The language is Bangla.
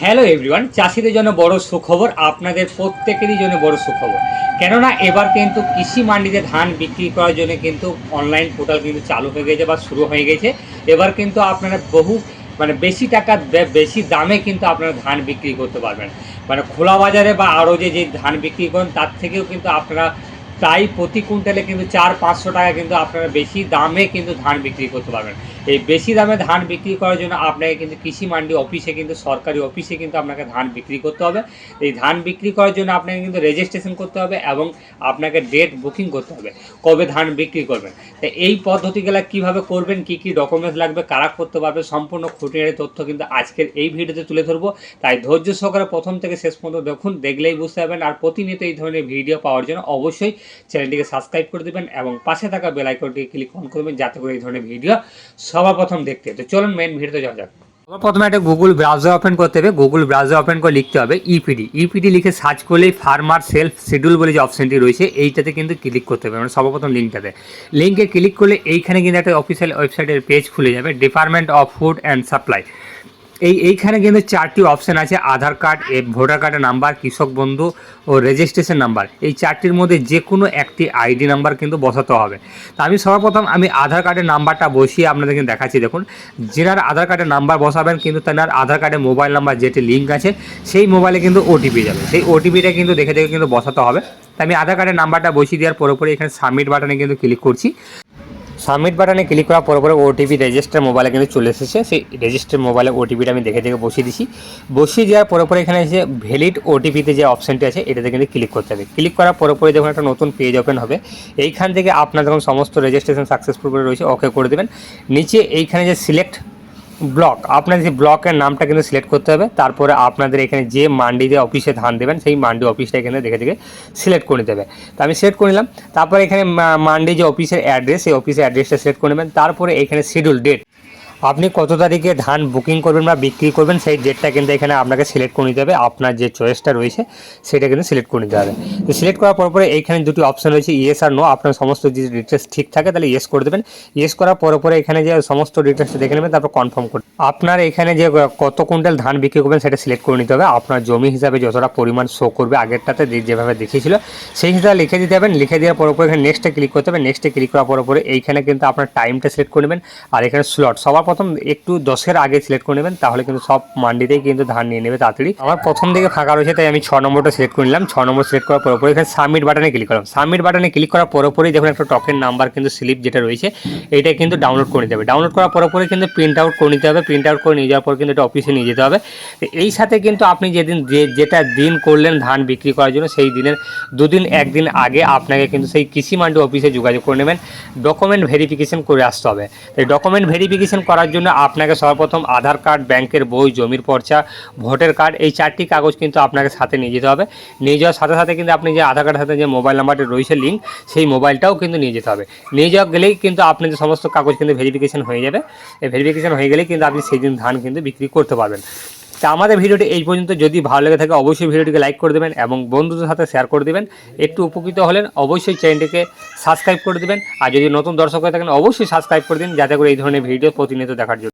হ্যালো এভরিওয়ান, চাষিদের জন্য বড় সুখবর, আপনাদের প্রত্যেকেরই জন্য বড় সুখবর। কেননা, এবার কিন্তু কৃষি মান্ডিতে ধান বিক্রি করার জন্য কিন্তু অনলাইন পোর্টাল কিন্তু চালু হয়ে গেছে বা শুরু হয়ে গেছে। এবার কিন্তু আপনারা বহু মানে বেশি টাকা বেশি দামে কিন্তু আপনারা ধান বিক্রি করতে পারবেন। মানে খোলা বাজারে বা আরও যে যে ধান বিক্রি করেন, তার থেকেও কিন্তু আপনারা প্রায় প্রতি কুইন্টালে কিন্তু চার, পাঁচশো টাকা কিন্তু আপনারা বেশি দামে কিন্তু ধান বিক্রি করতে পারবেন। এই বেশি দামে ধান বিক্রি করার জন্য আপনাকে কিন্তু কৃষি মান্ডি অফিসে কিন্তু, সরকারি অফিসে কিন্তু আপনাকে ধান বিক্রি করতে হবে। এই ধান বিক্রি করার জন্য আপনাকে কিন্তু রেজিস্ট্রেশন করতে হবে এবং আপনাকে ডেট বুকিং করতে হবে, কবে ধান বিক্রি করবেন। তো এই পদ্ধতিগুলো কীভাবে করবেন, কি কি ডকুমেন্টস লাগবে, কারা করতে পারবে, সম্পূর্ণ খুঁটিনাটি তথ্য কিন্তু আজকের এই ভিডিওতে তুলে ধরবো। তাই ধৈর্য সহকারে প্রথম থেকে শেষ পর্যন্ত দেখুন, দেখলেই বুঝতে পারবেন। আর প্রতিনিয়ত এই ধরনের ভিডিও পাওয়ার জন্য অবশ্যই চ্যানেলটিকে সাবস্ক্রাইব করে দেবেন এবং পাশে থাকা বেল আইকনটিকে ক্লিক অন করবেন যাতে করে এই ধরনের ভিডিও সবার প্রথম দেখতে। তো চলুন মেন ভিডিওতে যাওয়া যাক। প্রথমে একটা গুগল ব্রাউজার ওপেন করতে হবে। গুগল ব্রাউজার ওপেন করে লিখতে হবে E E P D E P D লিখে সার্চ করলেই ফার্মার সেলফ শিডিউল বলে যে অপশনটি রয়েছে, এইটাতে কিন্তু ক্লিক করতে হবে। মানে সর্বপ্রথম লিঙ্কটাতে লিঙ্কে ক্লিক করলে এইখানে কিন্তু একটা অফিসিয়াল ওয়েবসাইটের পেজ খুলে যাবে। Department of food and supply এই এইখানে কিন্তু চারটি অপশন আছে, আধার কার্ড এ ভোটার কার্ডের নাম্বার কৃষক বন্ধু ও রেজিস্ট্রেশন নাম্বার এই চারটির মধ্যে যে কোনো একটি আইডি নাম্বার কিন্তু বসাতে হবে। তা আমি সর্বপ্রথম আমি আধার কার্ডের নাম্বারটা বসিয়ে আপনাদেরকে দেখাচ্ছি, দেখুন। যেনার আধার কার্ডের নাম্বার বসাবেন, কিন্তু তেনার আধার কার্ডের মোবাইল নাম্বার যেটি লিঙ্ক আছে, সেই মোবাইলে কিন্তু ওটিপি যাবে। সেই ওটিপিটা কিন্তু দেখে দেখে কিন্তু বসাতে হবে। তা আমি আধার কার্ডের নাম্বারটা বসিয়ে দেওয়ার পরে পরে এখানে সাবমিট বাটনে কিন্তু ক্লিক করছি। সাবমিট বাটনে ক্লিক করার পর পরে ওটিপি রেজিস্টার মোবাইলে কিন্তু চলে এসেছে। সেই রেজিস্টার মোবাইলে ওটিপিটা আমি দেখে দেখে বসিয়ে দিছি। বসিয়ে দেওয়ার পরে পরে এখানে যে ভ্যালিড ওটিপিতে যে অপশানটি আছে, এটাতে কিন্তু ক্লিক করতে হবে। ক্লিক করার পরে পরে যখন একটা নতুন পেজ ওপেন হবে, এইখান থেকে আপনার যখন সমস্ত রেজিস্ট্রেশন সাকসেসফুল করে রয়েছে ওকে করে দেবেন। নিচে এইখানে যে সিলেক্ট ব্লক আপনার যে ব্লকের নামটা কিন্তু সিলেক্ট করতে হবে, তারপরে আপনাদের এখানে যে মান্ডিতে অফিসে ধান দেবেন, সেই মান্ডি অফিসটা এখানে দেখে দেখে সিলেক্ট করে দেবে তো আমি সিলেক্ট করে নিলাম, তারপরে এখানে মান্ডি যে অফিসের অ্যাড্রেস সেই অফিসের অ্যাড্রেসটা সিলেক্ট করে নেবেন, তারপরে এখানে শিডিউল ডেট আপনি কত তারিখে ধান বুকিং করবেন বা বিক্রি করবেন, সেই ডেটটা কিন্তু এখানে আপনাকে সিলেক্ট করে নিতে হবে। আপনার যে চয়েসটা রয়েছে, সেটা কিন্তু সিলেক্ট করে নিতে হবে। তো সিলেক্ট করার পর পরে এইখানে দুটি অপশন রয়েছে ইয়েস আর নো আপনার সমস্ত যে ডিটেলস ঠিক থাকে, তাহলে ইয়েস করে দেবেন। ইয়েস করার পরে পরে এখানে যে সমস্ত ডিটেলসটা দেখে নেবেন, তারপর কনফার্ম করবেন আপনার এখানে যে কত কুইন্টাল ধান বিক্রি করবেন, সেটা সিলেক্ট করে নিতে হবে। আপনার জমি হিসাবে যতটা পরিমাণ শো করবে, আগেরটাতে যেভাবে দেখিয়েছিল, সেই হিসাবে লিখে দিতে হবে। লিখে দেওয়ার পর পরে এখানে নেক্সটে ক্লিক করতে হবে। নেক্সটে ক্লিক করার পর পরে এইখানে কিন্তু আপনার টাইমটা সিলেক্ট করে নেবেন। আর এখানে স্লট সবার প্রথম একটু দশের আগে সিলেক্ট করে নেবেন, তাহলে কিন্তু সব মান্ডিতেই কিন্তু ধান নিয়ে নেবে তাড়াতাড়ি। আমার প্রথম দিকে ফাঁকা রয়েছে, তাই আমি ছ নম্বরটা সিলেক্ট করে নিলাম। ছ নম্বর সিলেক্ট করার পর পরে এখানে সাবমিট বাটনে ক্লিক করলাম। সাবমিট বাটনে ক্লিক করার পরপরই দেখুন একটা টকেন নাম্বার কিন্তু স্লিপ যেটা রয়েছে এটা কিন্তু ডাউনলোড করে নিতে হবে। ডাউনলোড করার পর পরে কিন্তু প্রিন্ট আউট করে নিতে হবে। প্রিন্ট আউট করে নিয়ে যাওয়ার পর কিন্তু এটা অফিসে নিয়ে যেতে হবে। এই সাথে কিন্তু আপনি যেদিন যে, যেটা দিন করলেন ধান বিক্রি করার জন্য, সেই দিনের দুদিন, একদিন আগে আপনাকে কিন্তু সেই কৃষি মান্ডি অফিসে যোগাযোগ করে নেবেন। ডকুমেন্ট ভেরিফিকেশন করে আসতে হবে। এই ডকুমেন্ট ভেরিফিকেশন করার জন্য আপনাকে সর্বপ্রথম আধার কার্ড, ব্যাংকের বই, জমির পর্চা, ভোটার কার্ড এই চারটি কাগজ কিন্তু আপনাকে সাথে নিয়ে যেতে হবে। নিয়ে যাওয়ার সাথে সাথে কিন্তু আপনি যে আধার কার্ডের সাথে যে মোবাইল নাম্বারটি রয়েছে, লিঙ্ক, সেই মোবাইলটাও কিন্তু নিয়ে যেতে হবে। নিয়ে যাওয়া গেলেই কিন্তু আপনি যে সমস্ত কাগজ কিন্তু ভেরিফিকেশন হয়ে যাবে। এই ভেরিফিকেশন হয়ে গেলেই কিন্তু আপনি সেই দিন ধান কিন্তু বিক্রি করতে পারবেন। তা আমাদের ভিডিওটি এই পর্যন্ত। যদি ভালো লেগে থাকে, অবশ্যই ভিডিওটিকে লাইক করে দেবেন এবং বন্ধুদের সাথে শেয়ার করে দেবেন। একটু উপকৃত হলেন, অবশ্যই চ্যানেলটিকে সাবস্ক্রাইব করে দেবেন। আর যদি নতুন দর্শক হয়ে থাকেন, অবশ্যই সাবস্ক্রাইব করে দিন, যাতে করে এই ধরনের ভিডিও প্রতিনিয়ত দেখার জন্য।